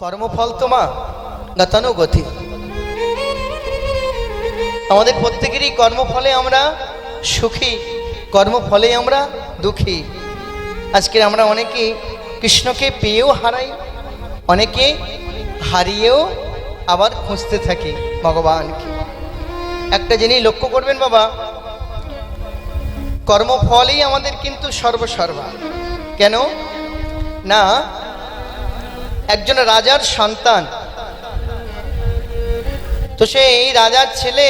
কর্মফল তো তোমা গতানুগতি আমাদের প্রত্যেকেরই কর্মফলে আমরা সুখী, কর্মফলে আমরা দুঃখী। আজকে আমরা অনেকে কৃষ্ণকে পেয়েও হারাই, অনেকে হারিয়েও আবার খুঁজতে থাকি ভগবানকে। একটা জিনিস লক্ষ্য করবেন বাবা, কর্মফলেই আমাদের কিন্তু সর্বসর্বা। কেন? না একজন রাজার সন্তান। তো সেই রাজার ছেলে,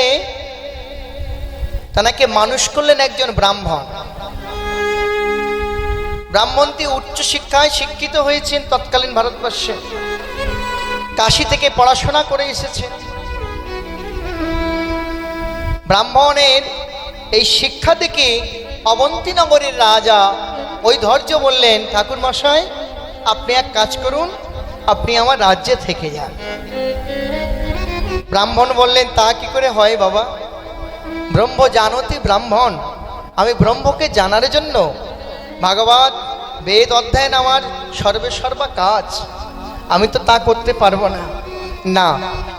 তাকে মানুষ করলেন একজন ব্রাহ্মণ। ব্রাহ্মণটি উচ্চ শিক্ষায় শিক্ষিত হয়েছেন তৎকালীন ভারতবর্ষে। কাশি থেকে পড়াশোনা করে এসেছেন ব্রাহ্মণের এই শিক্ষা থেকে অবন্তীনগরের রাজা ওই ধৈর্য বললেন ঠাকুর মশাই আপনি এক কাজ করুন আপনি আমার রাজ্যে থেকে যান। ব্রাহ্মণ বললেন, তা কি করে হয় বাবা? ব্রহ্ম জানতি ব্রাহ্মণ। আমি ব্রহ্মকে জানার জন্য। ভাগবত বেদ অধ্যায়ন আমার সর্বে সর্বা কাজ। আমি তো তা করতে পারব না। না,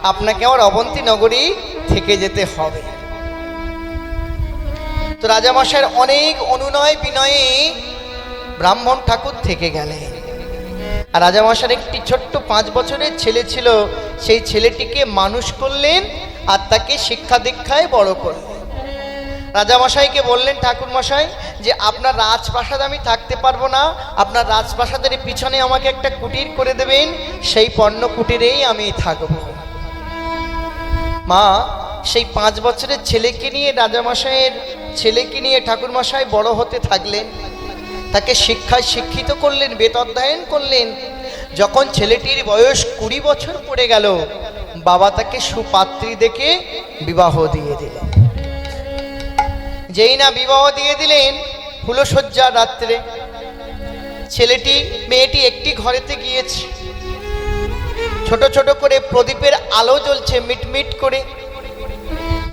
আপনাকে আমার অবন্তী নগরী থেকে যেতে হবে। তো রাজামশাইয়ের অনেক অনুনয় বিনয়ে ব্রাহ্মণ ঠাকুর থেকে গেলেন। আর রাজামশার একটি ছোট্ট পাঁচ বছরের ছেলে ছিল। সেই ছেলেটিকে মানুষ করলেন আর তাকে শিক্ষা দীক্ষায় বড় করলেন। রাজামশাইকে বললেন ঠাকুর মশাই যে আপনার রাজপ্রাসাদ আমি থাকতে পারব না। আপনার রাজপ্রাসাদের পিছনে আমাকে একটা কুটির করে দেবেন। সেই পণ্য কুটিরেই আমি থাকব। মা, সেই পাঁচ বছরের ছেলেকে নিয়ে রাজামশাইয়ের ছেলেকে নিয়ে ঠাকুরমশাই বড় হতে থাকলেন। তাকে শিক্ষায় শিক্ষিত করলেন বেদ অধ্যয়ন করলেন। যখন ছেলেটির বয়স কুড়ি বছর পড়ে গেল, বাবা তাকে সুপাত্রী দেখে বিবাহ দিয়ে দিলেন। যেই না বিবাহ দিয়ে দিলেন, ফুলশয্যা রাত্রে। ছেলেটি, মেয়েটি একটি ঘরেতে গিয়েছে। ছোট ছোট করে প্রদীপের আলো জ্বলছে, মিটমিট করে।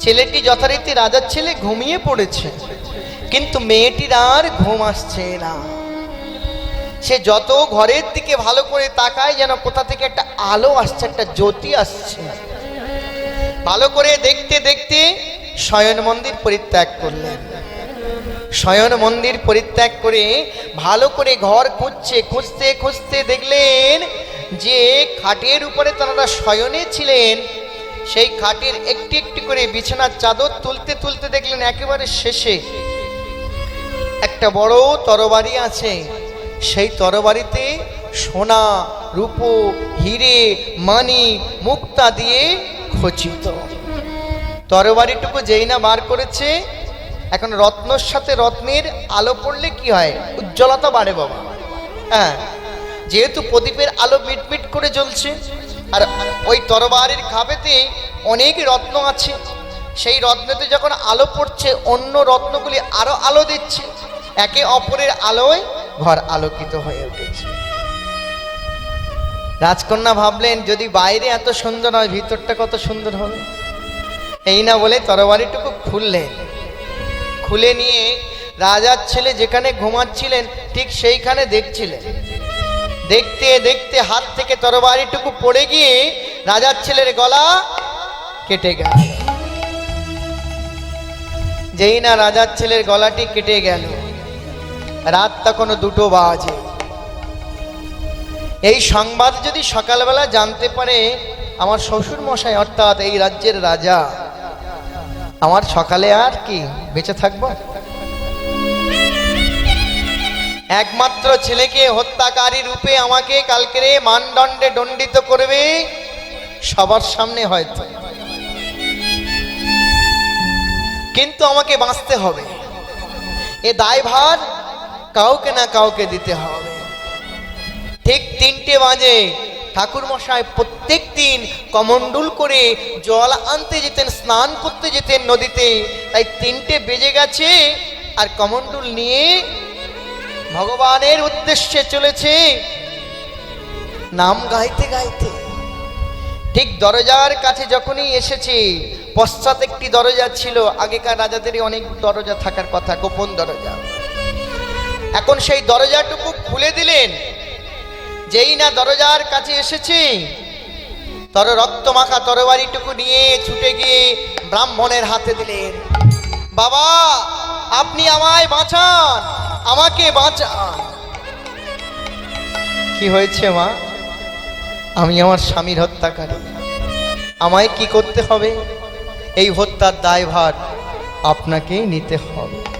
ছেলেটি যথারীতি রাজার ছেলে ঘুমিয়ে পড়েছে। কিন্তু মেয়েটির আর ঘুম আসছে না। সে যত ঘরের দিকে ভালো করে তাকায় যেন কোথা থেকে একটা আলো আসছে, একটা জ্যোতি আসছে। ভালো করে দেখতে দেখতে শয়ন মন্দির পরিত্যাগ করলেন। শয়ন মন্দির পরিত্যাগ করে ভালো করে ঘর খুঁজছে, খুঁজতে খুঁজতে দেখলেন যে খাটের উপরে তারা শয়নে ছিলেন। সেই খাটের একটি একটি করে বিছানার চাদর তুলতে তুলতে দেখলেন একেবারে শেষে একটা বড় তরবারি আছে। সেই তরবারিতে সোনা, রূপো, হিরে, মানি, মুক্তা দিয়ে খচিত। তরবারিটুকু যেই না বার করেছে, এখন রত্নর সাথে রত্নের আলো পড়লে কি হয়? উজ্জ্বলতা বাড়ে বাবা। হ্যাঁ যেহেতু প্রদীপের আলো মিটমিট করে জ্বলছে, আর ওই তরবারির খাবেতে অনেক রত্ন আছে। সেই রত্নতে যখন আলো পড়ছে, অন্য রত্নগুলি আরও আলো দিচ্ছে। একে অপরের আলোয় ঘর আলোকিত হয়ে উঠেছে। রাজকন্যা ভাবলেন, যদি বাইরে এত সুন্দর হয়, ভিতরটা কত সুন্দর হবে? এই না বলে তরবারিটুকু খুললেন। খুলে নিয়ে রাজার ছেলে যেখানে ঘুমাচ্ছিলেন, ঠিক সেইখানে দেখছিলেন। দেখতে দেখতে হাত থেকে তরবারিটুকু পড়ে গিয়ে রাজার ছেলের গলা কেটে গেল। যেই না রাজার ছেলের গলাটি কেটে গেল। রাত তখন দুটো বাজে। এই সংবাদ যদি সকালবেলা জানতে পারে, আমার শ্বশুর মশাই অর্থাৎ এই রাজ্যের রাজা, আমার সকালে আর কি বেঁচে থাকব? একমাত্র ছেলেকে হত্যাকারী রূপে আমাকে কালকে মানদণ্ডে দণ্ডিত করবে সবার সামনে হয়তো। কিন্তু আমাকে বাঁচতে হবে। এ দায়ভার কাউকে না কাউকে দিতে হবে। ঠিক তিনটে বাজে ঠাকুর মশাই প্রত্যেক দিন কমণ্ডুল করে জল আনতে যেতেন, স্নান করতে যেতেন নদীতে। তাই তিনটে বেজে গেছে আর কমণ্ডুল নিয়ে ভগবানের উদ্দেশ্যে চলেছে নাম গাইতে গাইতে। ঠিক দরজার কাছে যখনই এসেছে, পশ্চাৎ একটি দরজা ছিল, আগেকার রাজাদেরই অনেক দরজা থাকার কথা, গোপন দরজা। এখন সেই দরজাটুকু খুলে দিলেন। যেই না দরজার কাছে এসেছি, তর রক্তমাখা তরবারিটুকু নিয়ে ছুটে গিয়ে ব্রাহ্মণের হাতে দিলেন। বাবা, আপনি আমায় বাঁচান, আমাকে বাঁচান। কি হয়েছে মা? আমি আমার স্বামীর হত্যাকারী। আমায় কি করতে হবে? এই হত্যার দায়ভার আপনাকেই নিতে হবে।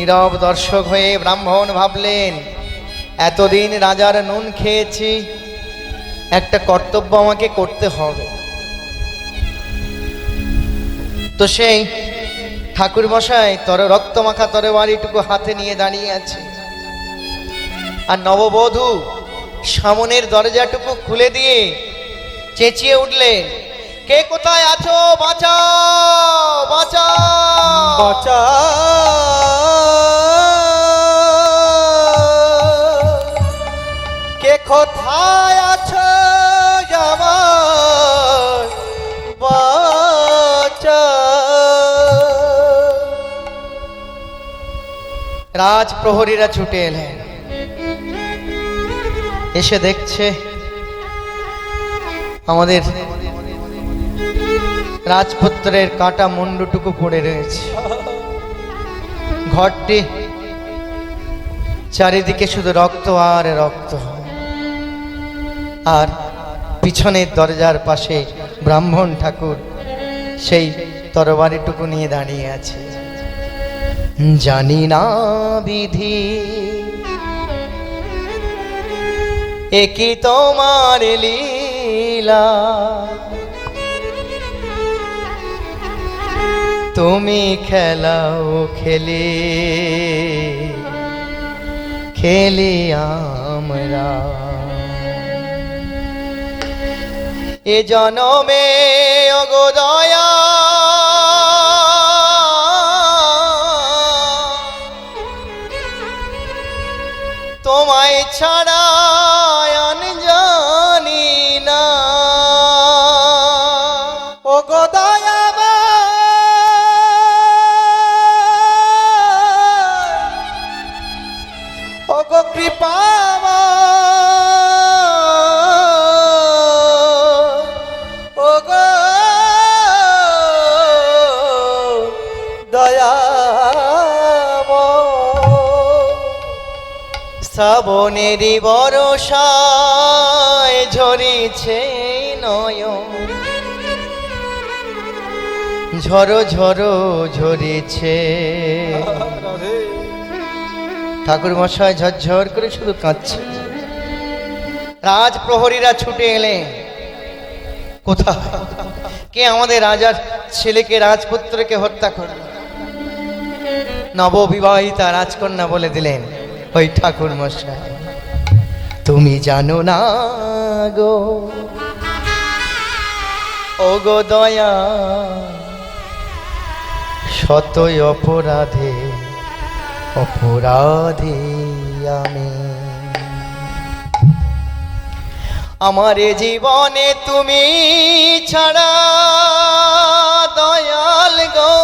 নীরব দর্শক হয়ে ব্রাহ্মণ ভাবলেন, এতদিন রাজার নুন খেয়েছি, একটা কর্তব্য আমাকে করতে হবে। তো সেই ঠাকুর মশাই তর রক্তমাখা তরবারিটুকু হাতে নিয়ে দাঁড়িয়ে আছে। আর নববধূ সামনের দরজাটুকু খুলে দিয়ে চেঁচিয়ে উঠলেন, কে কোথায় আছো? বাঁচাও! বাঁচাও! বাঁচা কোথায় আছো আমার বাঁচা রাজপ্রহরীরা ছুটে এলেন। এসে দেখছে আমাদের রাজপুত্রের কাটা মুন্ডুটুকু পড়ে রয়েছে। ঘরটি চারিদিকে শুধু রক্ত আর রক্ত। আর পিছনের দরজার পাশে ব্রাহ্মণ ঠাকুর সেই তরবারিটুকু নিয়ে দাঁড়িয়ে আছে। জানি না বিধি একই তোমার লীলা? তুমি খেলাও খেলে খেলে আমরা। এ জনমে অগোদয়া তোমায় ছাড়া শ্রাবণেরই বরসায় ঝরিছে নয়ন। ঝরো ঝরো, ঝরেছে। ঠাকুর মশাই ঝরঝর করে শুধু কাঁদছে। রাজপ্রহরীরা ছুটে এলেন। কোথায়? কে আমাদের রাজার ছেলেকে, রাজপুত্রকে হত্যা করল? নববিবাহিতা রাজকন্যা বলে দিলেন। ওই ঠাকুর মশাই, তুমি জানো না গো? ও গো দয়া শতই অপরাধে, অপরাধী আমি। আমার জীবনে তুমি ছাড়া দয়াল গো।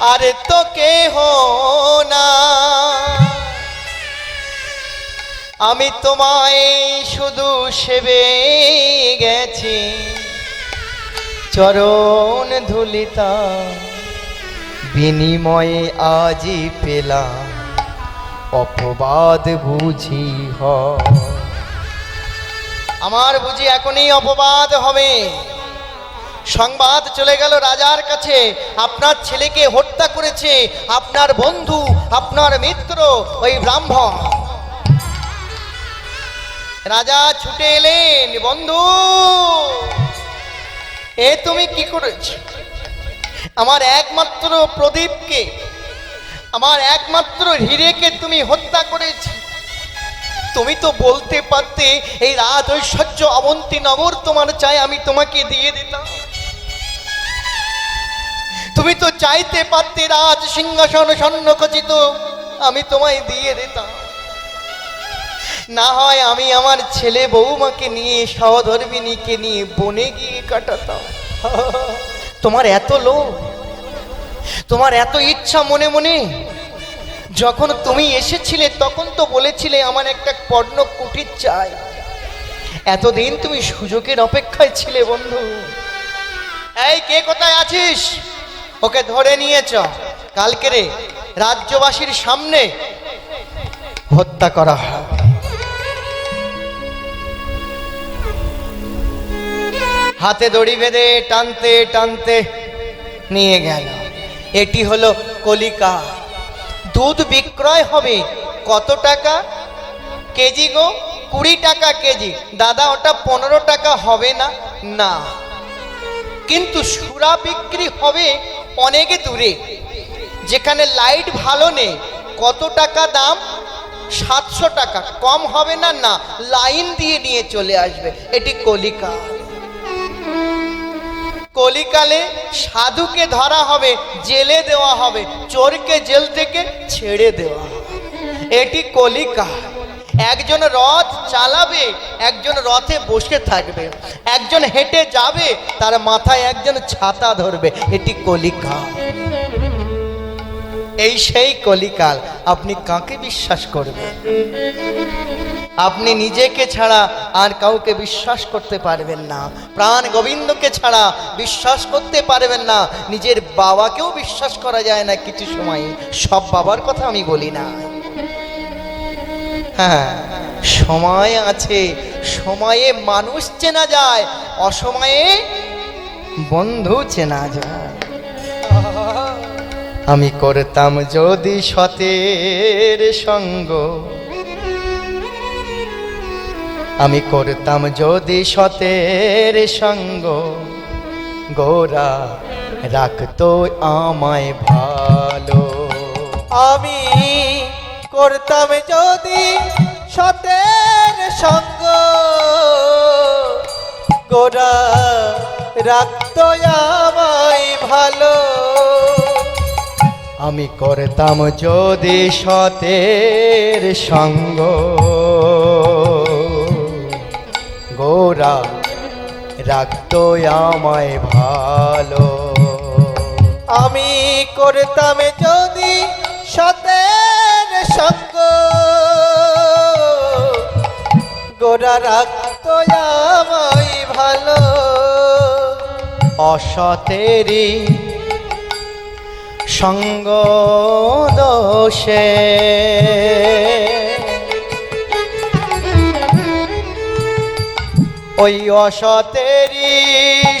আরে তো কেহ না। আমি তোমায় শুধু সেবে গেছি, চরণ ধুলিতা বিনিময়ে আজি পেলাম, অপবাদ বুঝি হ। আমার বুঝি এখনই অপবাদ হবে। সংবাদ চলে গেল রাজার কাছে। আপনার ছেলেকে হত্যা করেছে। আপনার বন্ধু, আপনার মিত্র, ওই ব্রাহ্মণ। রাজা ছুটে এলেন, বন্ধু, এ তুমি কি করেছ? আমার একমাত্র প্রদীপকে, আমার একমাত্র হিরেকে তুমি হত্যা করেছ। তুমি তো বলতে পারতে, এই রাত ঐশ্বর্য অবন্তী নগর তোমার চাই, আমি তোমাকে দিয়ে দিতাম। তুমি তো চাইতে পারতে রাজ সিংহাসন স্বর্ণ খচিত আমি তোমায় দিয়ে দিতাম। না হয় আমি আমার ছেলে বৌমাকে নিয়ে, সহধর্মিনীকে নিয়ে বনে গিয়ে কাটাতাম। তোমার এত লোভ, তোমার এত ইচ্ছা মনে মনে, যখন তুমি এসেছিলে তখন তো বলেছিলে আমার একটা পর্ণ কুটির চাই। এতদিন তুমি সুযোগের অপেক্ষায় ছিলে বন্ধু। এই, কে কোথায় আছিস? ওকে ধরে নিয়েছ। কালকে রে রাজ্যবাসীর সামনে হত্যা করা হাতে দড়ি বেঁধে টানতে টানতে নিয়ে গেল। এটি হলো কলিকা। দুধ বিক্রয় হবে কত টাকা? কেজি গো, কুড়ি টাকা কেজি। দাদা, ওটা পনেরো টাকা হবে না? না। কিন্তু সুরা বিক্রি হবে অনেক দূরে। যেখানে লাইট ভালো নেই, কত টাকা দাম? সাতশো টাকা। কম হবে না না লাইন দিয়ে নিয়ে চলে আসবে। এটি কলিকা কলিকালে সাধুকে ধরা হবে, জেলে দেওয়া হবে, চোরকে জেল থেকে ছেড়ে দেওয়া এটি কলিকা একজন রথ চালাবে, একজন রথে বসে থাকবে, একজন হেঁটে যাবে, তার মাথায় একজন ছাতা ধরবে, এটি কলিকা এই সেই কলিকাল, আপনি কাকে বিশ্বাস করবেন? আপনি নিজেকে ছাড়া আর কাউকে বিশ্বাস করতে পারবেন না। প্রাণ গোবিন্দকে ছাড়া বিশ্বাস করতে পারবেন না। নিজের বাবাকেও বিশ্বাস করা যায় না কিছু সময়। সব বাবার কথা আমি বলি না। হ্যাঁ সময় আছে, সময়ে মানুষ চেনা যায়, অসময়ে বন্ধু চেনা যায়। আমি করতাম যদি সতের সঙ্গ, আমি করতাম যদি সতের সঙ্গ, গোরা রাখতো আমায় ভালো। আমি করতাম যদি সতের সঙ্গ। গোরা রাখত আমায় ভালো। আমি করতাম যদি সতের সঙ্গ। গোরা রাখতো আমায় ভালো। আমি করতাম যদি সতের সঙ্গ। গোরা রাখত আমায় ভালো। অসতেরি সঙ্গ দোষে। ওই অসতেরি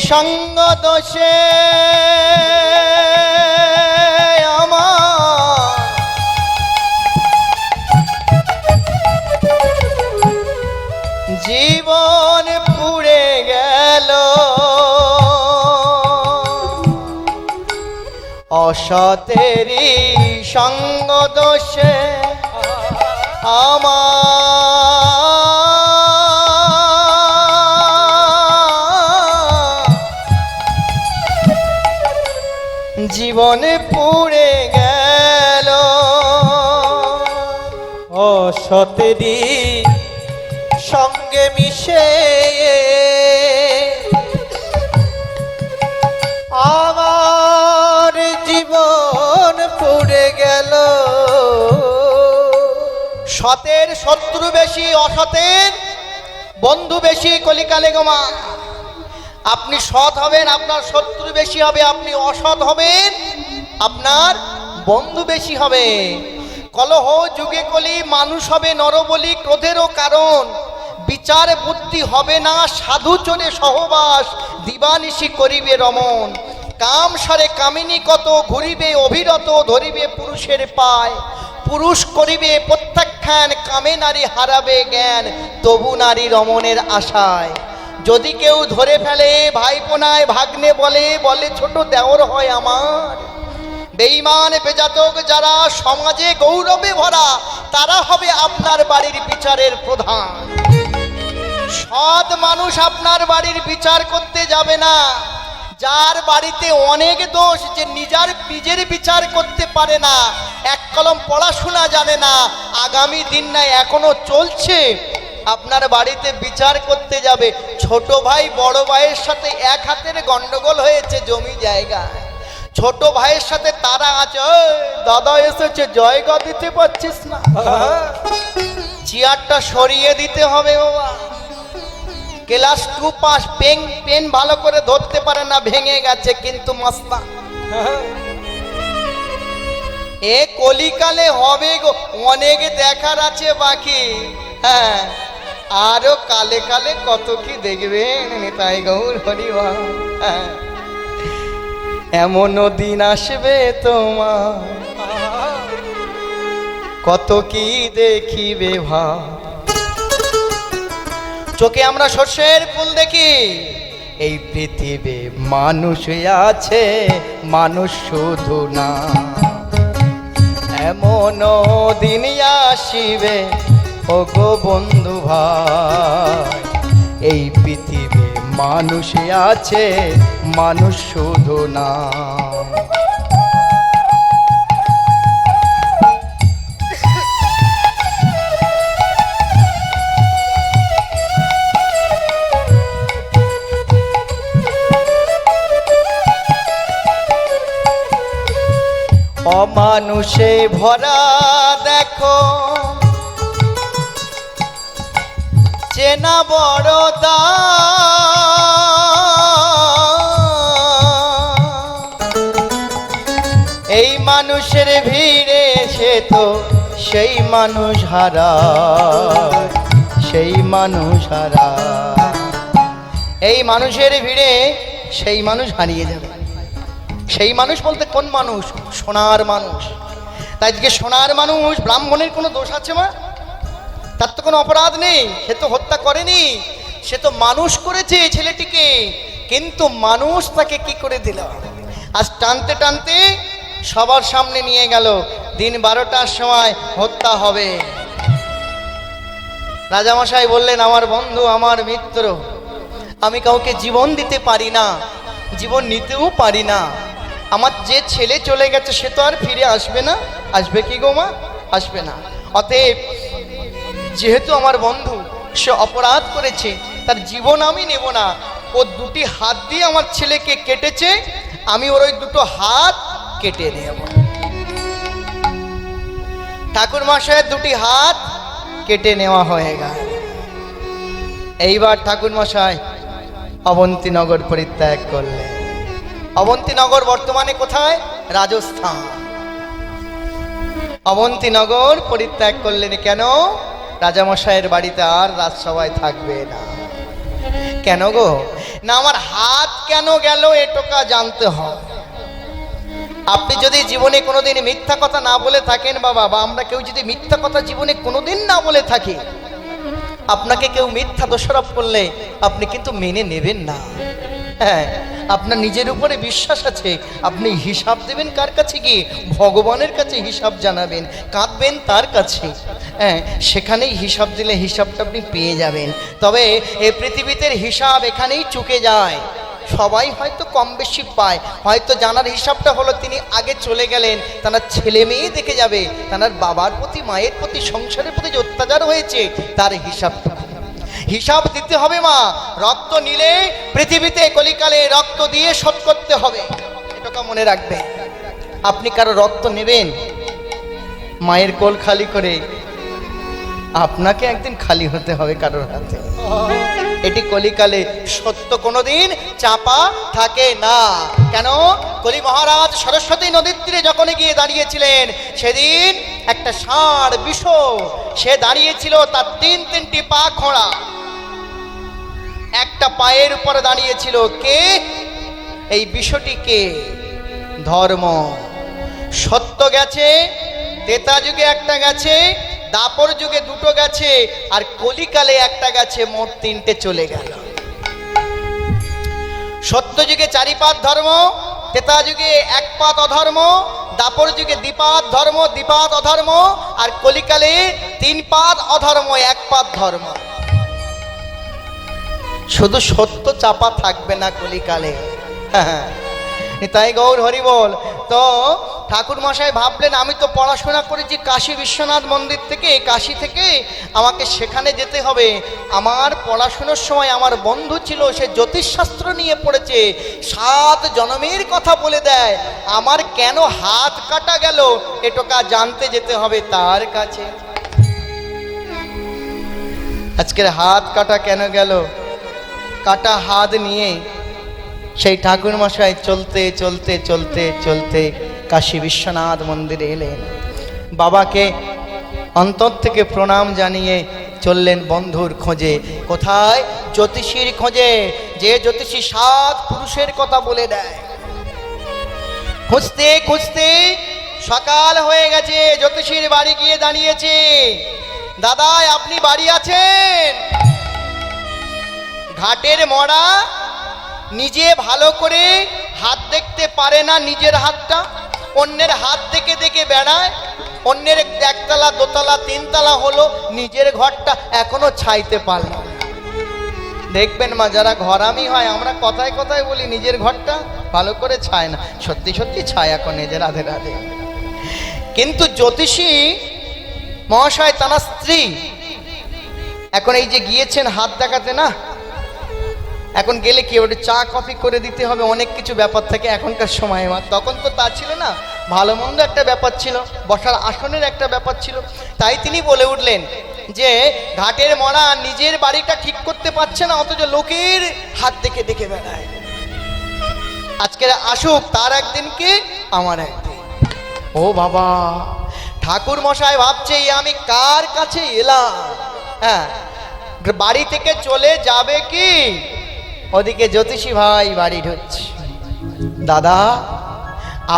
সঙ্গ দোষে। অসতেরি সঙ্গ দোষে আমার জীবনে পুড়ে গেল অসতেরি সতের, শত্রু বেশি, অসতের, বন্ধু বেশি কলিকালে গোমা আপনি সৎ হবেন, আপনার শত্রু বেশি হবে, আপনি অসৎ হবেন, আপনার বন্ধু বেশি হবে। কলহ, যুগে কলি, মানুষ হবে নরবলি, ক্রোধেরও কারণ। বিচার বুদ্ধি হবে না, সাধু চলে সহবাস, দিবানিশি করিবে রমন কাম সারে কামিনী কত, ঘুরিবে অভিরত, ধরিবে পুরুষের পায়। পুরুষ করিবে, প্রত্যাখ্যান কামে নারী হারাবে জ্ঞান, তবু নারী রমণের আশায়। যদি কেউ ধরে ফেলে ভাইপোনায় ভাগ্নে বলে বলে ছোট দেওর হয় আমার। বেইমান বেজাতক যারা সমাজে গৌরবে ভরা, তারা হবে আপনার বাড়ির বিচারের প্রধান। সৎ মানুষ আপনার বাড়ির বিচার করতে যাবে না। যার বাড়িতে অনেক দোষ যে নিজার নিজের বিচার করতে পারে না এক কলম পড়াশোনা জানে না আগামী দিন না এখনও চলছে। আপনার বাড়িতে বিচার করতে যাবে। ছোট ভাই বড় ভাইয়ের সাথে এক হাতের গন্ডগোল হয়েছে জমি জায়গা ছোট ভাইয়ের সাথে তারা আছে দাদা এসেছে জয়গা দিতে পারছিস না। চেয়ারটা সরিয়ে দিতে হবে বাবা। Class two pass, pen pen ভালো করে ধরতে পারে না, ভেঙে গেছে, কিন্তু মাস্তা এ কলিকালে হবে গো, অনেক দেখার আছে বাকি। হ্যাঁ আরও কালে কালে কত কি দেখবেন তাই গৌর হরিবা হ্যাঁ এমনও দিন আসবে তোমার। কত কি দেখিবে ভা চোখে আমরা সর্ষের ফুল দেখি। এই পৃথিবী মানুষ আছে, মানুষ শুধু না। এমন দিন আসিবে ও গো বন্ধু ভাই। এই পৃথিবী মানুষ আছে, মানুষ শুধু না। অমানুষে ভরা, দেখো। চেনা বড় দা। এই মানুষের ভিড়ে সে তো সেই মানুষ হারা, সেই মানুষ হারা। এই মানুষের ভিড়ে সেই মানুষ হারিয়ে যাবে। সেই মানুষ বলতে কোন মানুষ? সোনার মানুষ। তাই আজকে সোনার মানুষ, ব্রাহ্মণের কোনো দোষ আছে মা? তার তো কোনো অপরাধ নেই, সে তো হত্যা করেনি। সে তো মানুষ করেছে ছেলেটিকে, কিন্তু মানুষ তাকে কি করে দিল? আজ টানতে টানতে সবার সামনে নিয়ে গেল, দিন বারোটার সময় হত্যা হবে। রাজামশাই বললেন, আমার বন্ধু, আমার মিত্র, আমি কাউকে জীবন দিতে পারি না, জীবন নিতেও পারি না। আমার যে ছেলে চলে গেছে, সে তো আর ফিরে আসবে না। আসবে কি গো মা? আসবে না। অতএব, যেহেতু আমার বন্ধু, সে অপরাধ করেছে, তার জীবন আমি নেব না। ও দুটি হাত দিয়ে আমার ছেলেকে কেটেছে, আমি ওর ওই দুটো হাত কেটে নেব। ঠাকুর মশাইয়ের দুটি হাত কেটে নেওয়া হয়ে গেল। এইবার ঠাকুর মশাই অবন্তীনগর পরিত্যাগ করলেন। অবন্তীনগর বর্তমানে কোথায়? রাজস্থান। অবন্তীনগর পরিত্যাগ করলেন কেন? রাজামশাইয়ের বাড়িতে আর রাজসভায় থাকবে না। কেন গো? না আমার হাত কেন গেল এটোকা জানতে হয়। আপনি যদি জীবনে কোনোদিন মিথ্যা কথা না বলে থাকেন বাবা, বা আমরা কেউ যদি মিথ্যা কথা জীবনে কোনোদিন না বলে থাকি, আপনাকে কেউ মিথ্যা দোষারোপ করলে আপনি কিন্তু মেনে নেবেন না। হ্যাঁ আপনার নিজের উপরে বিশ্বাস আছে। আপনি হিসাব দেবেন কার কাছে গিয়ে? ভগবানের কাছে হিসাব জানাবেন, কাঁদবেন তার কাছে। হ্যাঁ সেখানেই হিসাব দিলে হিসাবটা আপনি পেয়ে যাবেন। তবে এ পৃথিবীতে হিসাব এখানেই চুকে যায়। সবাই হয়তো কম বেশি পায়। হয়তো জানার হিসাবটা হলো তিনি আগে চলে গেলেন, তার ছেলে মেয়ে দেখে যাবে, তার বাবার প্রতি, মায়ের প্রতি, সংসারের প্রতি যে অত্যাচার হয়েছে, তার হিসাবটা হিসাব দিতে হবে মা। রক্ত নিলে পৃথিবীতে কলিকালে রক্ত দিয়ে শোধ করতে হবে। এটাকে মনে রাখবে। আপনি কারও রক্ত নেবেন, মায়ের কোল খালি করে আপনাকে একদিন খালি হতে হবে কারোর হাতে। এটি কলিকালে সত্য কোনোদিন চাপা থাকে না। কেন? কলি মহারাজ সরস্বতী নদীর তীরে যখন গিয়ে দাঁড়িয়েছিলেন, সেদিন একটা ষাঁড় বিষ সে দাঁড়িয়েছিল তার তিন তিনটি পা খোঁড়া। পায়ের উপরে দাঁড়িয়েছিল কে? এই বিষয়টি কে? ধর্ম। সত্য গেছে, তেতা যুগে একটা গেছে, দাপর যুগে দুটো গেছে, আর কলিকালে একটা গেছে, মোট তিনটে চলে গেল। সত্য যুগে চারিপাত ধর্ম, তেতা যুগে এক পাত অধর্ম, দাপর যুগে দ্বিপাত ধর্ম, দ্বিপাত অধর্ম, আর কলিকালে তিন পাত অধর্ম, এক পাত ধর্ম। শুধু সত্য চাপা থাকবে না কলিকালে। তাই গৌর হরি বল। তো ঠাকুর মশাই ভাবলেন, আমি তো পড়াশোনা করেছি কাশী বিশ্বনাথ মন্দির থেকে কাশী থেকে আমাকে সেখানে যেতে হবে। আমার পড়াশোনার সময় আমার বন্ধু ছিল, সে জ্যোতিষশাস্ত্র নিয়ে পড়েছে। সাত জনমের কথা বলে দেয়। আমার কেন হাত কাটা গেল, এটোকা জানতে যেতে হবে তার কাছে। আজকের হাত কাটা কেন গেল? কাটা হাত নিয়ে সেই ঠাকুর মশাই চলতে চলতে চলতে চলতে কাশী বিশ্বনাথ মন্দিরে এলেন। বাবাকে অন্তর থেকে প্রণাম জানিয়ে চললেন বন্ধুর খোঁজে। কোথায়? জ্যোতিষীর খোঁজে। যে জ্যোতিষী সাত পুরুষের কথা বলে দেয়। খুঁজতে খুঁজতে সকাল হয়ে গেছে। জ্যোতিষীর বাড়ি গিয়ে দাঁড়িয়েছে। দাদাই, আপনি বাড়ি আছেন? ঘাটের মরা নিজে ভালো করে হাত দেখতে পারে না নিজের হাতটা। অন্যের হাত দেখে দেখে বেড়ায়, অন্যের একতলা, দোতলা, তিনতলা হলো নিজের ঘরটা এখনও ছাইতে পারল দেখবেন মা, যারা ঘরামি হয়, আমরা কথায় কথায় বলি নিজের ঘরটা ভালো করে ছায় না। সত্যি সত্যি ছায় এখন নিজের রাধে রাধে কিন্তু জ্যোতিষী মহাশয়, তার স্ত্রী, এখন এই যে গিয়েছেন হাত দেখাতে না এখন গেলে কি ওটা চা কফি করে দিতে হবে অনেক কিছু ব্যাপার থাকে এখনকার সময়। আমার তখন তো তা ছিল না। ভালো মন্দ একটা ব্যাপার ছিল বসার আসনের একটা ব্যাপার ছিল। তাই তিনি বলে উঠলেন যে ঘাটের মরা নিজের বাড়িটা ঠিক করতে পারছে না অথচ লোকের হাত দেখে দেখে বেড়ায়। আজকের আসুক তার একদিন কি? আমার একদিন। ও বাবা। ঠাকুর মশাই ভাবছে আমি কার কাছে এলাম? হ্যাঁ বাড়ি থেকে চলে যাবে কি? ওদিকে জ্যোতিষী ভাই বাড়ি ঢুকছে। দাদা,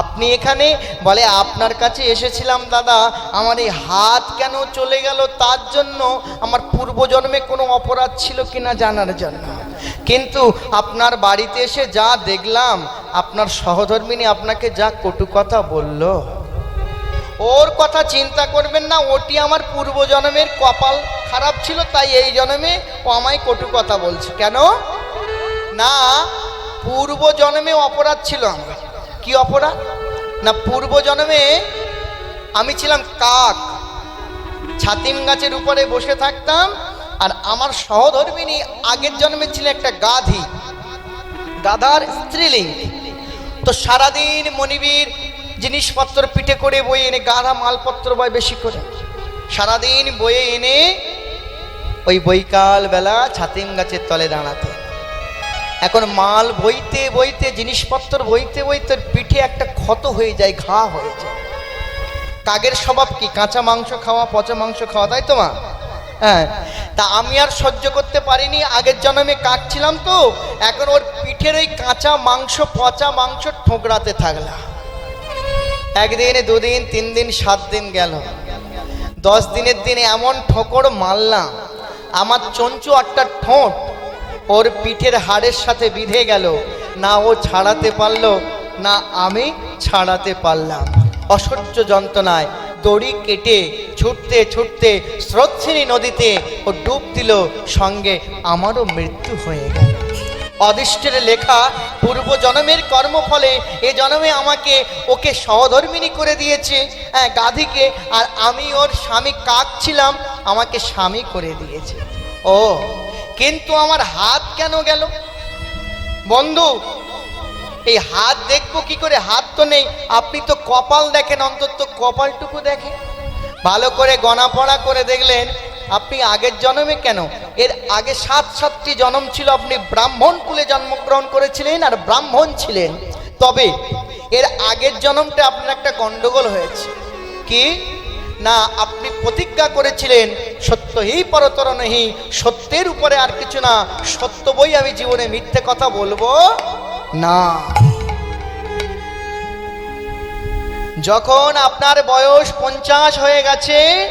আপনি এখানে? বলে, আপনার কাছে এসেছিলাম, দাদা। আমার এই হাত কেন চলে গেল তার জন্য? আমার পূর্বজন্মে কোনো অপরাধ ছিল কিনা জানার জন্য। কিন্তু আপনার বাড়িতে এসে যা দেখলাম, আপনার সহধর্মিনী আপনাকে যা কটু কথা বলল, ওর কথা চিন্তা করবেন না, ওটি আমার পূর্বজন্মের কপাল খারাপ ছিল, তাই এই জন্মে ও আমায় কটু কথা বলছে। কেন? না পূর্ব জন্মে অপরাধ ছিল আমার। কি অপরাধ? না পূর্ব জন্মে আমি ছিলাম কাক। ছাতিম গাছের উপরে বসে থাকতাম, আর আমার সহধর্মিনী আগের জন্মে ছিল একটা গাধি, গাধার স্ত্রীলিঙ্গ। তো সারাদিন মনিবীর জিনিসপত্র পিঠে করে বয়ে এনে, গাধা মালপত্র বয় বেশি করে। সারাদিন বয়ে এনে ওই বৈকাল বেলা ছাতিম গাছের তলে দাঁড়াতে। এখন মাল বইতে বইতে, জিনিসপত্র বইতে বইতে পিঠে একটা ক্ষত হয়ে যায়, ঘা হয়ে যায়। কাকের স্বভাব কি? কাঁচা মাংস খাওয়া, পচা মাংস খাওয়া, তাই তো মা? হ্যাঁ। তা আমি আর সহ্য করতে পারিনি, আগের জন্মে কাক ছিলাম তো, এখন ওর পিঠের ওই কাঁচা মাংস, পচা মাংস ঠোকরাতে থাকলাম। একদিন, দুদিন তিন দিন সাত দিন গেল। দশ দিনের দিনে এমন ঠোকর মারলাম, আমার চঞ্চু একটা ঠোঁট ওর পিঠের হাড়ের সাথে বিঁধে গেল। না ও ছাড়াতে পারল, না আমি ছাড়াতে পারলাম। অসহ্য যন্ত্রণায় দড়ি কেটে ছুটতে ছুটতে স্রোতছিনী নদীতে ও ডুব দিল, সঙ্গে আমারও মৃত্যু হয়ে গেল। অদিষ্টের লেখা, পূর্ব জন্মের কর্মফলে এ জন্মে আমাকে, ওকে সহধর্মিনী করে দিয়েছে। হ্যাঁ গাধিকে আর আমি ওর স্বামী কাক ছিলাম, আমাকে স্বামী করে দিয়েছে। ও কিন্তু আমার হাত কেন গেল? বন্ধু, এই হাত দেখব কি করে? হাত তো নেই। আপনি তো কপাল দেখেন, অন্তত কপালটুকু দেখেন। ভালো করে গণা পড়া করে দেখলেন, আপনি আগের জন্মে কেন? এর আগে সাত সাতটি জন্ম ছিল, আপনি ব্রাহ্মণ কুলে জন্মগ্রহণ করেছিলেন আর ব্রাহ্মণ ছিলেন। তবে এর আগের জন্মটা আপনার একটা গন্ডগোল হয়েছে। কি? না আপনি প্রতিজ্ঞা করেছিলেন, সত্যই পরতর নেই, সত্যের উপরে আর কিছু না, সত্য বই আমি জীবনে মিথ্যে কথা বলব? না। যখন আপনার বয়স পঞ্চাশ হয়ে গেছে,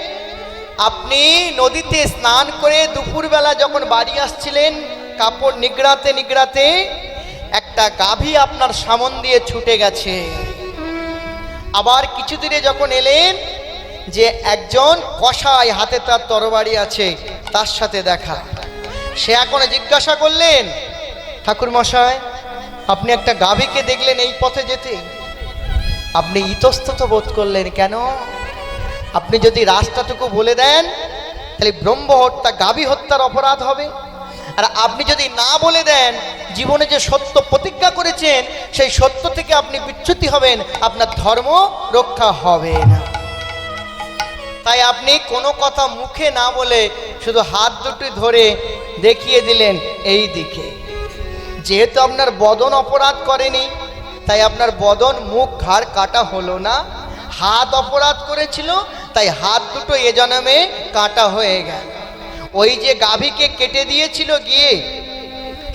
আপনি নদীতে স্নান করে দুপুরবেলা যখন বাড়ি আসছিলেন, কাপড় নিগড়াতে নিগড়াতে একটা গাভী আপনার সামন দিয়ে ছুটে গেছে। আবার কিছু দূরে যখন এলেন যে একজন কষাই হাতে তার তরবারি আছে, তার সাথে দেখা। সে এখন জিজ্ঞাসা করলেন, ঠাকুর মশাই, আপনি একটা গাভীকে দেখলেন এই পথে যেতে? আপনি ইতস্তত বোধ করলেন কেন? আপনি যদি রাস্তাটুকু বলে দেন, তাহলে ব্রহ্ম হত্যা, গাভী হত্যার অপরাধ হবে। আর আপনি যদি না বলে দেন, জীবনে যে সত্য প্রতিজ্ঞা করেছেন, সেই সত্য থেকে আপনি বিচ্যুতি হবেন, আপনার ধর্ম রক্ষা হবে না। তাই আপনি কোনো কথা মুখে না বলে শুধু হাত দুটি ধরে দেখিয়ে দিলেন এই দিকে। যেহেতু আপনার বদন অপরাধ করেনি, তাই আপনার বদন, মুখ, ঘাড় কাটা হলো না। হাত অপরাধ করেছিল, তাই হাত দুটো এ জন্মে কাটা হয়ে গেল। ওই যে গাভীকে কেটে দিয়েছিল গিয়ে,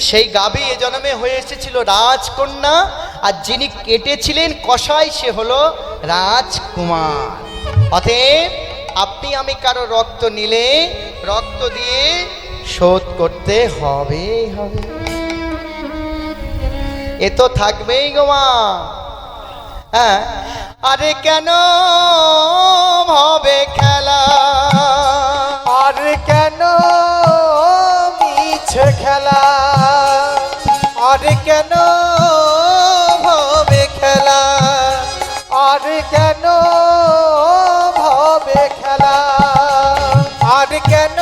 সেই গাভী এ জন্মে হয়ে এসেছিল রাজকন্যা, আর যিনি কেটেছিলেন কষাই সে হলো রাজকুমার। অতএব আপনি আমি কারও রক্ত নিলে রক্ত দিয়ে শোধ করতে হবে হবে। এ তো থাকবেই গো মা। হ্যাঁ আরে কেন হবে খেলা? কেন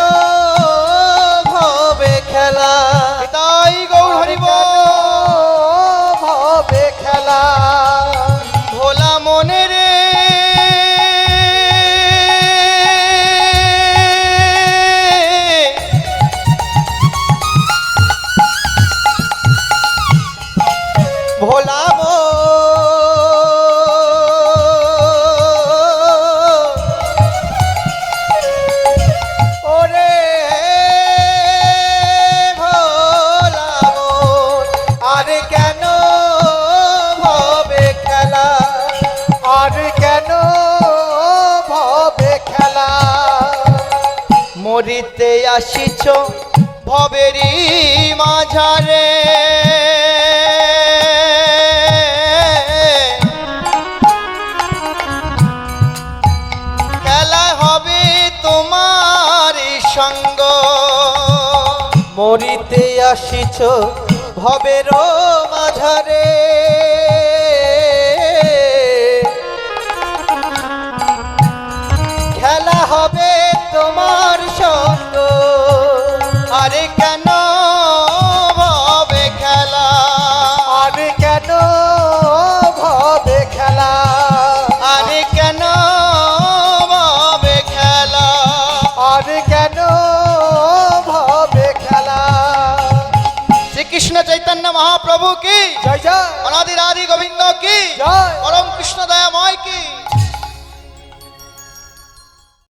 আসিছ ভবেরি মাঝারে। খেলা হবে তোমার সঙ্গ। মরিতে আসিছ ভবের মাঝারে। মহাপ্রভু কি? জয় জয়। অনাদি রাধি গোবিন্দ কি? জয়। পরম